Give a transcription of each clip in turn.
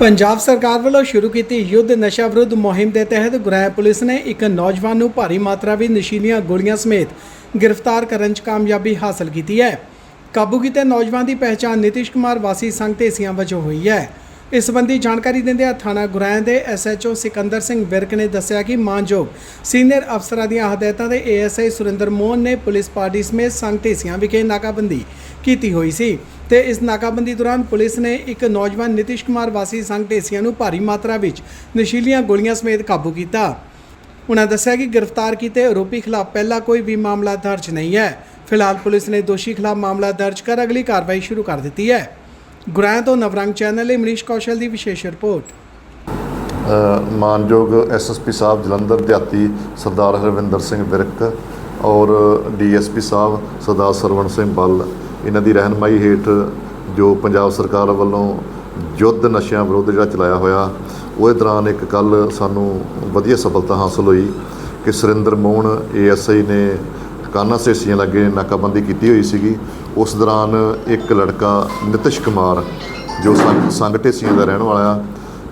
ਪੰਜਾਬ ਸਰਕਾਰ ਵੱਲੋਂ ਸ਼ੁਰੂ ਕੀਤੀ ਯੁੱਧ ਨਸ਼ਾ ਵਿਰੁੱਧ ਮੁਹਿੰਮ ਦੇ ਤਹਿਤ ਗੁਰਾਇਆ ਪੁਲਿਸ ਨੇ ਇੱਕ ਨੌਜਵਾਨ ਨੂੰ ਭਾਰੀ ਮਾਤਰਾ ਵਿੱਚ ਨਸ਼ੀਲੀਆਂ ਗੋਲੀਆਂ ਸਮੇਤ ਗ੍ਰਿਫਤਾਰ ਕਰਨ 'ਚ ਕਾਮਯਾਬੀ ਹਾਸਲ ਕੀਤੀ ਹੈ। ਕਾਬੂ ਕੀਤੇ ਨੌਜਵਾਨ ਦੀ ਪਹਿਚਾਣ ਨਿਤਿਸ਼ ਕੁਮਾਰ ਵਾਸੀ ਸੰਘ ਢੇਸੀਆਂ ਵਜੋਂ ਹੋਈ ਹੈ। ਇਸ ਸੰਬੰਧੀ ਜਾਣਕਾਰੀ ਦਿੰਦਿਆਂ ਥਾਣਾ ਗੁਰਾਇਆ ਦੇ ਐਸਐਚਓ ਸਿਕੰਦਰ ਸਿੰਘ ਵਿਰਕ ਨੇ ਦੱਸਿਆ ਕਿ ਮਾਨਯੋਗ ਸੀਨੀਅਰ ਅਫਸਰਾਂ ਦੀਆਂ ਹਦਾਇਤਾਂ ਦੇ ਏਐਸਆਈ ਸੁਰਿੰਦਰ ਮੋਹਨ ਨੇ ਪੁਲਿਸ ਪਾਰਟੀ ਸਮੇਤ ਸੰਘ ਢੇਸੀਆਂ ਵਿਖੇ ਨਾਕਾਬੰਦੀ ਕੀਤੀ ਹੋਈ ਸੀ ਤੇ ਇਸ ਨਾਕਾਬੰਦੀ ਦੌਰਾਨ ਪੁਲਿਸ ਨੇ ਇੱਕ ਨੌਜਵਾਨ ਨਿਤਿਸ਼ ਕੁਮਾਰ ਵਾਸੀ ਸੰਘ ਢੇਸੀਆਂ ਨੂੰ ਭਾਰੀ ਮਾਤਰਾ ਵਿੱਚ ਨਸ਼ੀਲੀਆਂ ਗੋਲੀਆਂ ਸਮੇਤ ਕਾਬੂ ਕੀਤਾ। ਉਹਨਾਂ ਦੱਸਿਆ ਕਿ ਗ੍ਰਿਫਤਾਰ ਕੀਤੇ ਆਰੋਪੀ ਖਿਲਾਫ ਪਹਿਲਾਂ ਕੋਈ ਵੀ ਮਾਮਲਾ ਦਰਜ ਨਹੀਂ ਹੈ। ਫਿਲਹਾਲ ਪੁਲਿਸ ਨੇ ਦੋਸ਼ੀ ਖਿਲਾਫ ਮਾਮਲਾ ਦਰਜ ਕਰ ਅਗਲੀ ਕਾਰਵਾਈ ਸ਼ੁਰੂ ਕਰ ਦਿੱਤੀ ਹੈ। ਗੁਰਾਇਆ ਤੋਂ ਨਵਰੰਗ ਚੈਨਲ ਲਈ ਮਨੀਸ਼ ਕੌਸ਼ਲ ਦੀ ਵਿਸ਼ੇਸ਼ ਰਿਪੋਰਟ। ਅ, ਮਾਨਯੋਗ ਐਸਐਸਪੀ ਸਾਹਿਬ ਜਲੰਧਰ ਦਿਹਾਤੀ ਸਰਦਾਰ ਹਰਵਿੰਦਰ ਸਿੰਘ ਵਿਰਕ ਔਰ ਡੀਐਸਪੀ ਸਾਹਿਬ ਸਰਦਾਰ ਸਰਵਣ ਸਿੰਘ ਬੱਲ। ਇਹਨਾਂ ਦੀ ਰਹਿਨਮਾਈ ਹੇਠ ਜੋ ਪੰਜਾਬ ਸਰਕਾਰ ਵੱਲੋਂ ਯੁੱਧ ਨਸ਼ਿਆਂ ਵਿਰੁੱਧ ਜਿਹੜਾ ਚਲਾਇਆ ਹੋਇਆ ਉਹਦੇ ਦੌਰਾਨ ਇੱਕ ਕੱਲ ਸਾਨੂੰ ਵਧੀਆ ਸਫਲਤਾ ਹਾਸਲ ਹੋਈ ਕਿ ਸੁਰਿੰਦਰ ਮੋਹਨ ਏਐਸਆਈ ਨੇ ਕਾਨਾ ਸੇਸੀਆਂ ਲੱਗੇ ਨਾਕਾਬੰਦੀ ਕੀਤੀ ਹੋਈ ਸੀਗੀ। ਉਸ ਦੌਰਾਨ ਇੱਕ ਲੜਕਾ, ਨਿਤਿਸ਼ ਕੁਮਾਰ, ਜੋ ਸੰਗ ਢੇਸੀਆਂ ਦਾ ਰਹਿਣ ਵਾਲਾ ਆ,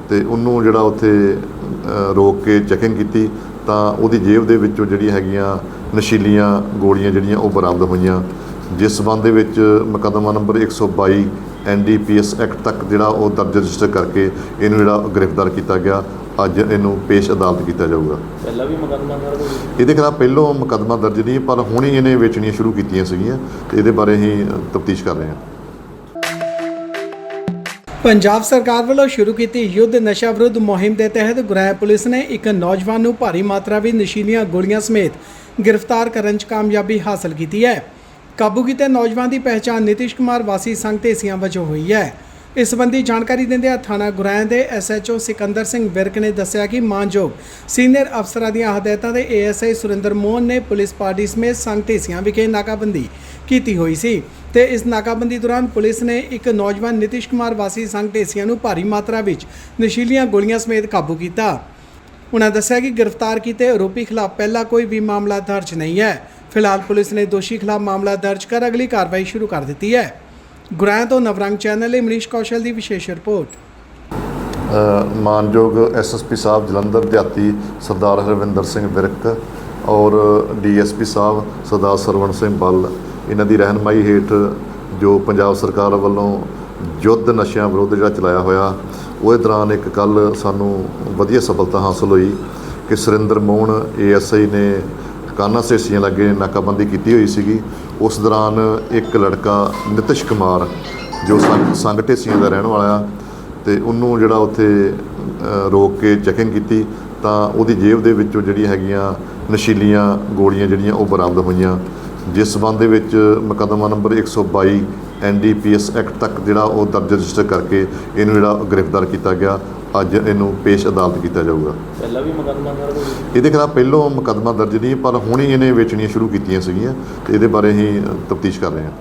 ਤੇ ਉਹਨੂੰ ਜਿਹੜਾ ਉੱਥੇ ਰੋਕ ਕੇ ਚੈਕਿੰਗ ਕੀਤੀ, ਤਾਂ ਉਹਦੀ ਜੇਬ ਦੇ ਵਿੱਚੋਂ ਜਿਹੜੀਆਂ ਹੈਗੀਆਂ ਨਸ਼ੀਲੀਆਂ ਗੋਲੀਆਂ ਜਿਹੜੀਆਂ ਉਹ ਬਰਾਮਦ ਹੋਈਆਂ। ਜਿਸ ਸਬੰਧ ਦੇ ਵਿੱਚ ਮੁਕੱਦਮਾ ਨੰਬਰ 122 ਐਨਡੀਪੀਐਸ ਐਕਟ ਤੱਕ ਜਿਹੜਾ ਉਹ ਦਰਜ ਰਜਿਸਟਰ ਕਰਕੇ ਇਹਨੂੰ ਜਿਹੜਾ ਗ੍ਰਿਫਤਾਰ ਕੀਤਾ ਗਿਆ। ਅੱਜ ਇਹਨੂੰ ਪੇਸ਼ ਅਦਾਲਤ ਕੀਤਾ ਜਾਊਗਾ। ਪਹਿਲਾਂ ਵੀ ਮੁਕੱਦਮਾ ਦਰਜ ਹੋਈ ਇਹਦੇ ਖਿਲਾਫ ਪਹਿਲੋਂ ਮੁਕੱਦਮਾ ਦਰਜ ਨਹੀਂ ਪਰ ਹੁਣ ਇਹਨੇ ਵੇਚਣੀਆਂ ਸ਼ੁਰੂ ਕੀਤੀਆਂ ਸੀਗੀਆਂ ਤੇ ਇਹਦੇ ਬਾਰੇ ਹੀ ਤਫਤੀਸ਼ ਕਰ ਰਹੇ ਹਾਂ। ਪੰਜਾਬ ਸਰਕਾਰ ਵੱਲੋਂ ਸ਼ੁਰੂ ਕੀਤੀ ਯੁੱਧ ਨਸ਼ਾ ਵਿਰੁੱਧ ਮੁਹਿੰਮ ਦੇ ਤਹਿਤ ਗੁਰਾਇਆ ਪੁਲਿਸ ਨੇ ਇੱਕ ਨੌਜਵਾਨ ਨੂੰ ਭਾਰੀ ਮਾਤਰਾ ਵਿੱਚ ਨਸ਼ੀਲੀਆਂ ਗੋਲੀਆਂ ਸਮੇਤ ਗ੍ਰਿਫਤਾਰ ਕਰਨ 'ਚ ਕਾਮਯਾਬੀ ਹਾਸਲ ਕੀਤੀ ਹੈ। ਕਾਬੂ ਕੀਤੇ ਨੌਜਵਾਨ ਦੀ ਪਹਿਚਾਣ ਨਿਤਿਸ਼ ਕੁਮਾਰ ਵਾਸੀ ਸੰਘ ਢੇਸੀਆਂ ਵਜੋਂ ਹੋਈ ਹੈ। ਇਸ ਸੰਬੰਧੀ ਜਾਣਕਾਰੀ ਦਿੰਦਿਆਂ ਥਾਣਾ ਗੁਰਾਇਆ ਦੇ ਐਸਐਚਓ ਸਿਕੰਦਰ ਸਿੰਘ ਵਿਰਕ ਨੇ ਦੱਸਿਆ ਕਿ ਮਾਨਯੋਗ ਸੀਨੀਅਰ ਅਫਸਰਾਂ ਦੀਆਂ ਹਦਾਇਤਾਂ ਦੇ ਏਐਸਆਈ ਸੁਰਿੰਦਰ ਮੋਹਨ ਨੇ ਪੁਲਿਸ ਪਾਰਟੀ ਸਮੇਤ ਸੰਘ ਢੇਸੀਆਂ ਵਿਖੇ ਨਾਕਾਬੰਦੀ ਕੀਤੀ ਹੋਈ ਸੀ ਤੇ ਇਸ ਨਾਕਾਬੰਦੀ ਦੌਰਾਨ ਪੁਲਿਸ ਨੇ ਇੱਕ ਨੌਜਵਾਨ ਨਿਤਿਸ਼ ਕੁਮਾਰ ਵਾਸੀ ਸੰਘ ਢੇਸੀਆਂ ਨੂੰ ਭਾਰੀ ਮਾਤਰਾ ਵਿੱਚ ਨਸ਼ੀਲੀਆਂ ਗੋਲੀਆਂ ਸਮੇਤ ਕਾਬੂ ਕੀਤਾ। ਉਹਨਾਂ ਦੱਸਿਆ ਕਿ ਗ੍ਰਿਫਤਾਰ ਕੀਤੇ ਆਰੋਪੀ ਖਿਲਾਫ ਪਹਿਲਾਂ ਕੋਈ ਵੀ ਮਾਮਲਾ ਦਰਜ ਨਹੀਂ ਹੈ। ਫਿਲਹਾਲ ਪੁਲਿਸ ਨੇ ਦੋਸ਼ੀ ਖਿਲਾਫ ਮਾਮਲਾ ਦਰਜ ਕਰ ਅਗਲੀ ਕਾਰਵਾਈ ਸ਼ੁਰੂ ਕਰ ਦਿੱਤੀ ਹੈ। ਗੁਰਾਇਆ ਤੋਂ ਨਵਰੰਗ ਚੈਨਲ ਲਈ ਮਨੀਸ਼ ਕੌਸ਼ਲ ਦੀ ਵਿਸ਼ੇਸ਼ ਰਿਪੋਰਟ। ਅ, ਮਾਨਯੋਗ ਐਸਐਸਪੀ ਸਾਹਿਬ ਜਲੰਧਰ ਦਿਹਾਤੀ ਸਰਦਾਰ ਹਰਵਿੰਦਰ ਸਿੰਘ ਵਿਰਕ ਔਰ ਡੀਐਸਪੀ ਸਾਹਿਬ ਸਰਦਾਰ ਸਰਵਣ ਸਿੰਘ ਬੱਲ ਇਹਨਾਂ ਦੀ ਰਹਿਨਮਾਈ ਹੇਠ ਜੋ ਪੰਜਾਬ ਸਰਕਾਰ ਵੱਲੋਂ ਯੁੱਧ ਨਸ਼ਿਆਂ ਵਿਰੁੱਧ ਜਿਹੜਾ ਚਲਾਇਆ ਹੋਇਆ ਉਹਦੇ ਦੌਰਾਨ ਇੱਕ ਕੱਲ ਸਾਨੂੰ ਵਧੀਆ ਸਫਲਤਾ ਹਾਸਲ ਹੋਈ ਕਿ ਸੁਰਿੰਦਰ ਮੋਹਨ ਏਐਸਆਈ ਨੇ ਕਾਨਾ ਸੇਸੀਆਂ ਲੱਗੇ, ਨਾਕਾਬੰਦੀ ਕੀਤੀ ਹੋਈ ਸੀਗੀ। ਉਸ ਦੌਰਾਨ ਇੱਕ ਲੜਕਾ, ਨਿਤਿਸ਼ ਕੁਮਾਰ, ਜੋ ਸੰਗ ਢੇਸੀਆਂ ਦਾ ਰਹਿਣ ਵਾਲਾ ਆ, ਤੇ ਉਹਨੂੰ ਜਿਹੜਾ ਉੱਥੇ ਰੋਕ ਕੇ ਚੈਕਿੰਗ ਕੀਤੀ, ਤਾਂ ਉਹਦੀ ਜੇਬ ਦੇ ਵਿੱਚੋਂ ਜਿਹੜੀਆਂ ਹੈਗੀਆਂ ਨਸ਼ੀਲੀਆਂ ਗੋਲੀਆਂ ਜਿਹੜੀਆਂ ਉਹ ਬਰਾਮਦ ਹੋਈਆਂ। ਜਿਸ ਸਬੰਧ ਦੇ ਵਿੱਚ ਮੁਕੱਦਮਾ ਨੰਬਰ 122 ਐਨਡੀਪੀਐਸ ਐਕਟ ਤੱਕ ਜਿਹੜਾ ਉਹ ਦਰਜ ਰਜਿਸਟਰ ਕਰਕੇ ਇਹਨੂੰ ਜਿਹੜਾ ਗ੍ਰਿਫਤਾਰ ਕੀਤਾ ਗਿਆ ਅੱਜ ਇਹਨੂੰ ਪੇਸ਼ ਅਦਾਲਤ ਕੀਤਾ ਜਾਊਗਾ। ਪਹਿਲਾਂ ਵੀ ਮੁਕੱਦਮਾ ਦਰਜ ਇਹਦੇ ਖਿਲਾਫ ਪਹਿਲੋਂ ਮੁਕੱਦਮਾ ਦਰਜ ਨਹੀਂ ਪਰ ਹੁਣ ਹੀ ਇਹਨੇ ਵੇਚਣੀਆਂ ਸ਼ੁਰੂ ਕੀਤੀਆਂ ਸੀਗੀਆਂ ਤੇ ਇਹਦੇ ਬਾਰੇ ਹੀ ਤਫਤੀਸ਼ ਕਰ ਰਹੇ ਹਾਂ।